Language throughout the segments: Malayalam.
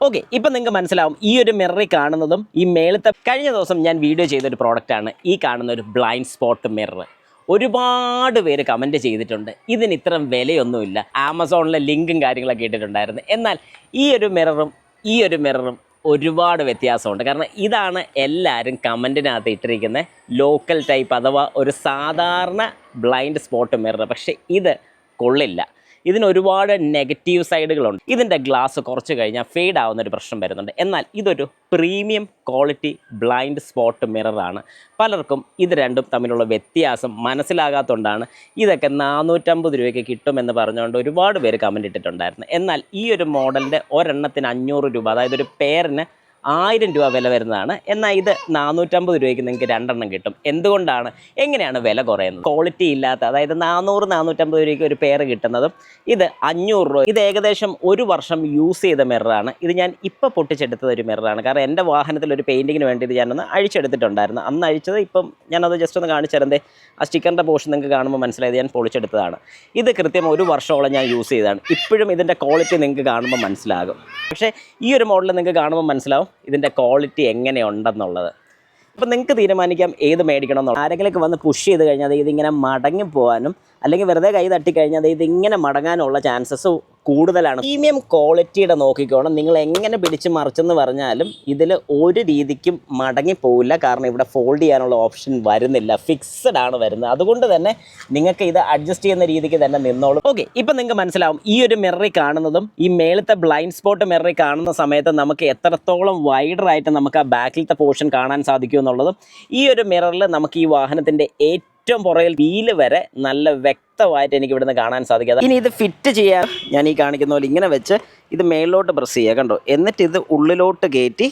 ഓക്കെ ഇപ്പം നിങ്ങൾക്ക് മനസ്സിലാവും ഈ ഒരു മിററി കാണുന്നതും ഈ മേളത്തെ കഴിഞ്ഞ ദിവസം ഞാൻ വീഡിയോ ചെയ്തൊരു പ്രോഡക്റ്റാണ് ഈ കാണുന്ന ഒരു ബ്ലൈൻഡ് സ്പോട്ട് മിറർ ഒരുപാട് പേര് കമന്റ് ചെയ്തിട്ടുണ്ട് ഇതിന് ഇത്രയും വിലയൊന്നുമില്ല. ആമസോണിലെ ലിങ്കും കാര്യങ്ങളൊക്കെ ഇട്ടിട്ടുണ്ടായിരുന്നു. എന്നാൽ ഈ ഒരു മിററും ഈ ഒരു മിററും ഒരുപാട് വ്യത്യാസമുണ്ട്. കാരണം ഇതാണ് എല്ലാവരും കമന്റിനകത്ത് ഇട്ടിരിക്കുന്ന ലോക്കൽ ടൈപ്പ് അഥവാ ഒരു സാധാരണ ബ്ലൈൻഡ് സ്പോട്ട് മിറർ പക്ഷേ ഇത് കൊള്ളില്ല. ഇതിന് ഒരുപാട് നെഗറ്റീവ് സൈഡുകളുണ്ട് ഇതിന്റെ ഗ്ലാസ് കുറച്ച് കഴിഞ്ഞാൽ ഫെയ്ഡ് ആവുന്ന ഒരു പ്രശ്നം വരുന്നുണ്ട്. എന്നാൽ ഇതൊരു പ്രീമിയം ക്വാളിറ്റി ബ്ലൈൻഡ് സ്പോട്ട് മിററാണ് പലർക്കും ഇത് രണ്ടും തമ്മിലുള്ള വ്യത്യാസം മനസ്സിലാകാത്തതുകൊണ്ടാണ് ഇതൊക്കെ നാനൂറ്റമ്പത് രൂപയ്ക്ക് കിട്ടുമെന്ന് പറഞ്ഞുകൊണ്ട് ഒരുപാട് പേര് കമന്റ് ഇട്ടിട്ടുണ്ടായിരുന്നു. എന്നാൽ ഈ ഒരു മോഡലിന്റെ ഒരെണ്ണത്തിന് അഞ്ഞൂറ് രൂപ അതായത് ഒരു പേരിന് ആയിരം രൂപ വില വരുന്നതാണ്. എന്നാൽ ഇത് നാനൂറ്റമ്പത് രൂപയ്ക്ക് നിങ്ങൾക്ക് രണ്ടെണ്ണം കിട്ടും. എന്തുകൊണ്ടാണ്? എങ്ങനെയാണ് വില കുറയുന്നത്? ക്വാളിറ്റി ഇല്ലാത്ത അതായത് നാനൂറ് നാനൂറ്റമ്പത് രൂപയ്ക്ക് ഒരു പെയർ കിട്ടുന്നതും ഇത് അഞ്ഞൂറ് രൂപ ഇത് ഏകദേശം ഒരു വർഷം യൂസ് ചെയ്ത മിററാണ് ഇത് ഞാൻ ഇപ്പോൾ പൊട്ടിച്ചെടുത്തത് ഒരു മിററാണ് കാരണം എന്റെ വാഹനത്തിൽ ഒരു പെയിന്റിങ്ങിന് വേണ്ടി ഇത് ഞാനൊന്ന് അഴിച്ചെടുത്തിട്ടുണ്ടായിരുന്നു. അന്ന് അഴിച്ചത് ഇപ്പം ഞാനത് ജസ്റ്റ് ഒന്ന് കാണിച്ചിരുന്നേ ആ സ്റ്റിക്കറിന്റെ പോർഷൻ നിങ്ങൾക്ക് കാണുമ്പോൾ മനസ്സിലായത് ഞാൻ പൊളിച്ചെടുത്തതാണ്. ഇത് കൃത്യം ഒരു വർഷമോളം ഞാൻ യൂസ് ചെയ്തതാണ്. ഇപ്പോഴും ഇതിന്റെ ക്വാളിറ്റി നിങ്ങൾക്ക് കാണുമ്പോൾ മനസ്സിലാകും. പക്ഷേ ഈ ഒരു മോഡൽ നിങ്ങൾക്ക് കാണുമ്പോൾ മനസ്സിലാവും ഇതിന്റെ ക്വാളിറ്റി എങ്ങനെയുണ്ടെന്നുള്ളത്. അപ്പം നിങ്ങൾക്ക് തീരുമാനിക്കാം ഏത് മേടിക്കണം എന്നുള്ളത്. ആരെങ്കിലൊക്കെ വന്ന് പുഷ് ചെയ്ത് കഴിഞ്ഞാൽ ഇതിങ്ങനെ മടങ്ങി പോകാനും അല്ലെങ്കിൽ വെറുതെ കൈ തട്ടിക്കഴിഞ്ഞാൽ ഇതിങ്ങനെ മടങ്ങാനുള്ള ചാൻസസ് കൂടുതലാണ്. പ്രീമിയം ക്വാളിറ്റിയുടെ നോക്കിക്കോണം. നിങ്ങൾ എങ്ങനെ പിടിച്ച് മറിച്ചെന്ന് പറഞ്ഞാലും ഇതിൽ ഒരു രീതിക്കും മടങ്ങി പോവില്ല. കാരണം ഇവിടെ ഫോൾഡ് ചെയ്യാനുള്ള ഓപ്ഷൻ വരുന്നില്ല. ഫിക്സഡ് ആണ് വരുന്നത്. അതുകൊണ്ട് തന്നെ നിങ്ങൾക്ക് ഇത് അഡ്ജസ്റ്റ് ചെയ്യുന്ന രീതിക്ക് തന്നെ നിന്നോളും. ഓക്കെ ഇപ്പം നിങ്ങൾക്ക് മനസ്സിലാവും. ഈ ഒരു മിററി കാണുന്നതും ഈ മേളത്തെ ബ്ലൈൻഡ് സ്പോട്ട് മിററി കാണുന്ന സമയത്ത് നമുക്ക് എത്രത്തോളം വൈഡർ ആയിട്ട് നമുക്ക് ആ ബാക്കിലത്തെ പോർഷൻ കാണാൻ സാധിക്കും എന്നുള്ളതും ഈ ഒരു മിററിൽ നമുക്ക് ഈ വാഹനത്തിന്റെ ഏറ്റവും പുറകിൽ വീൽ വരെ നല്ല വ്യക്തമായിട്ട് എനിക്ക് ഇവിടുന്ന് കാണാൻ സാധിക്കാതെ ഇനി ഇത് ഫിറ്റ് ചെയ്യാൻ ഞാൻ ഈ കാണിക്കുന്ന പോലെ ഇങ്ങനെ വെച്ച് ഇത് മേളിലോട്ട് പ്രസ് ചെയ്യുക. കണ്ടോ? എന്നിട്ട് ഇത് ഉള്ളിലോട്ട് കയറ്റി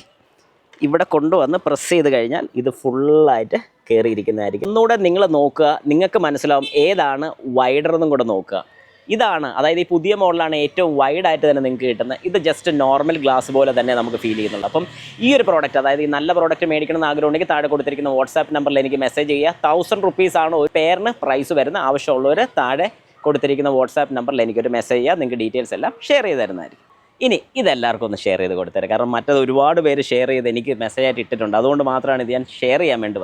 ഇവിടെ കൊണ്ടുവന്ന് പ്രസ് ചെയ്ത് കഴിഞ്ഞാൽ ഇത് ഫുള്ളായിട്ട് കയറിയിരിക്കുന്നതായിരിക്കും ഒന്നുകൂടെ നിങ്ങൾ നോക്കുക. നിങ്ങൾക്ക് മനസ്സിലാവും ഏതാണ് വൈഡർ എന്നും കൂടെ നോക്കുക. ഇതാണ് അതായത് ഈ പുതിയ മോഡലാണ് ഏറ്റവും വൈഡ് ആയിട്ട് തന്നെ നിങ്ങൾക്ക് കിട്ടുന്നത് ഇത് ജസ്റ്റ് നോർമൽ ഗ്ലാസ് പോലെ തന്നെ നമുക്ക് ഫീൽ ചെയ്യുന്നുണ്ട്. അപ്പം ഈ ഒരു പ്രോഡക്റ്റ് അതായത് ഈ നല്ല പ്രോഡക്റ്റ് മേടിക്കണം എന്ന് ആഗ്രഹമുണ്ടെങ്കിൽ താഴെ കൊടുത്തിരിക്കുന്ന വാട്സാപ്പ് നമ്പറിൽ എനിക്ക് മെസ്സേജ് ചെയ്യുക. തൗസൻഡ് റുപ്പീസ് ആണ് ഒരു പേരിന് പ്രൈസ് വരുന്ന ആവശ്യമുള്ളവർ താഴെ കൊടുത്തിരിക്കുന്ന വാട്സാപ്പ് നമ്പറിൽ എനിക്കൊരു മെസ്സേജ് ചെയ്യുക. നിങ്ങൾക്ക് ഡീറ്റെയിൽസ് എല്ലാം ഷെയർ ചെയ്ത് തരുന്നതായിരിക്കും. ഇനി ഇതെല്ലാവർക്കും ഒന്ന് ഷെയർ ചെയ്ത് കൊടുത്തരാം. കാരണം മറ്റത് ഒരുപാട് പേര് ഷെയർ ചെയ്ത് എനിക്ക് മെസ്സേജ് ആയിട്ട് ഇട്ടിട്ടുണ്ട്. അതുകൊണ്ട് മാത്രമാണ് ഇത് ഞാൻ ഷെയർ ചെയ്യാൻ വേണ്ടി